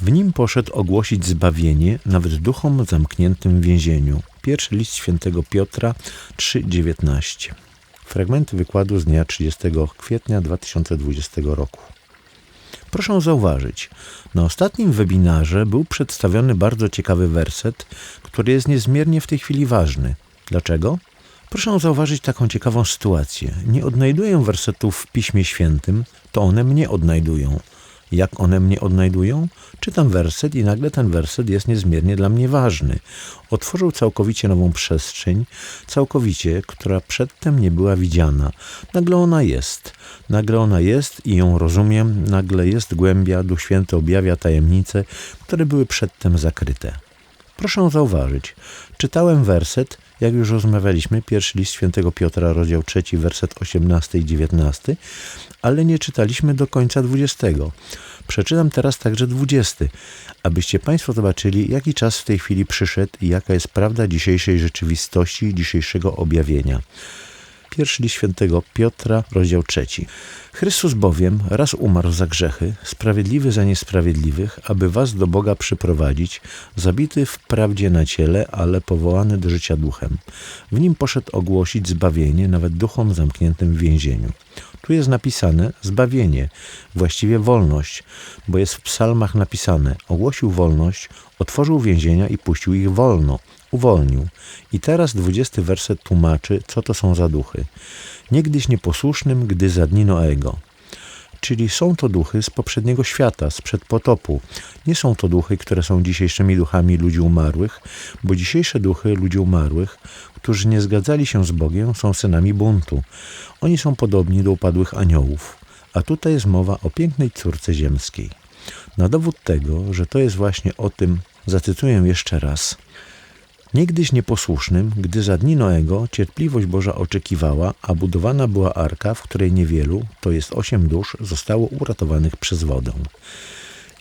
W nim poszedł ogłosić zbawienie nawet duchom zamkniętym w więzieniu. Pierwszy list świętego Piotra 3,19. Fragmenty wykładu z dnia 30 kwietnia 2020 roku. Proszę zauważyć, na ostatnim webinarze był przedstawiony bardzo ciekawy werset, który jest niezmiernie w tej chwili ważny. Dlaczego? Proszę zauważyć taką ciekawą sytuację. Nie odnajduję wersetów w Piśmie Świętym, to one mnie odnajdują. Jak one mnie odnajdują? Czytam werset i nagle ten werset jest niezmiernie dla mnie ważny. Otworzył całkowicie nową przestrzeń, całkowicie, która przedtem nie była widziana. Nagle ona jest. Nagle ona jest i ją rozumiem. Nagle jest głębia, Duch Święty objawia tajemnice, które były przedtem zakryte. Proszę zauważyć, czytałem werset, jak już rozmawialiśmy, pierwszy list świętego Piotra, rozdział 3, werset 18 i 19, ale nie czytaliśmy do końca 20. Przeczytam teraz także 20, abyście Państwo zobaczyli, jaki czas w tej chwili przyszedł i jaka jest prawda dzisiejszej rzeczywistości, dzisiejszego objawienia. Pierwszy list świętego Piotra, rozdział trzeci. Chrystus bowiem raz umarł za grzechy, sprawiedliwy za niesprawiedliwych, aby was do Boga przyprowadzić, zabity w prawdzie na ciele, ale powołany do życia duchem. W nim poszedł ogłosić zbawienie nawet duchom zamkniętym w więzieniu. Tu jest napisane zbawienie, właściwie wolność, bo jest w psalmach napisane ogłosił wolność, otworzył więzienia i puścił ich wolno, uwolnił. I teraz dwudziesty werset tłumaczy, co to są za duchy. Niegdyś nieposłusznym, gdy za dni Noego. Czyli są to duchy z poprzedniego świata, sprzed potopu. Nie są to duchy, które są dzisiejszymi duchami ludzi umarłych, bo dzisiejsze duchy ludzi umarłych, którzy nie zgadzali się z Bogiem, są synami buntu. Oni są podobni do upadłych aniołów. A tutaj jest mowa o pięknej córce ziemskiej. Na dowód tego, że to jest właśnie o tym, zacytuję jeszcze raz. Niegdyś nieposłusznym, gdy za dni Noego cierpliwość Boża oczekiwała, a budowana była arka, w której niewielu, to jest osiem dusz, zostało uratowanych przez wodę.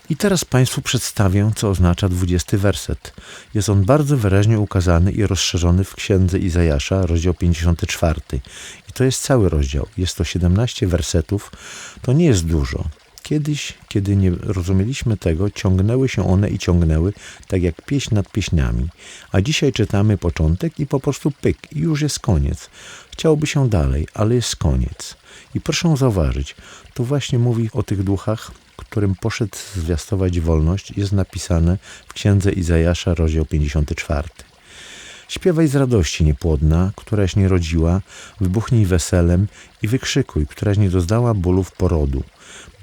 I teraz Państwu przedstawię, co oznacza dwudziesty werset. Jest on bardzo wyraźnie ukazany i rozszerzony w księdze Izajasza, rozdział 54. I to jest cały rozdział. Jest to 17 wersetów. To nie jest dużo. Kiedyś, kiedy nie rozumieliśmy tego, ciągnęły się one i ciągnęły, tak jak pieśń nad pieśniami. A dzisiaj czytamy początek i po prostu pyk, i już jest koniec. Chciałoby się dalej, ale jest koniec. I proszę zauważyć, tu właśnie mówi o tych duchach, którym poszedł zwiastować wolność, jest napisane w księdze Izajasza, rozdział 54. Śpiewaj z radości niepłodna, któraś nie rodziła, wybuchnij weselem i wykrzykuj, któraś nie doznała bólów porodu.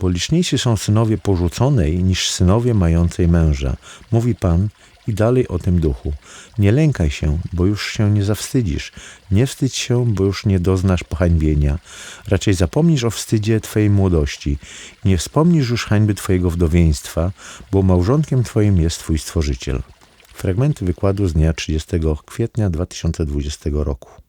Bo liczniejsi są synowie porzuconej niż synowie mającej męża. Mówi Pan i dalej o tym duchu. Nie lękaj się, bo już się nie zawstydzisz. Nie wstydź się, bo już nie doznasz pohańbienia. Raczej zapomnisz o wstydzie Twojej młodości. Nie wspomnisz już hańby Twojego wdowieństwa, bo małżonkiem Twoim jest Twój Stworzyciel. Fragmenty wykładu z dnia 30 kwietnia 2020 roku.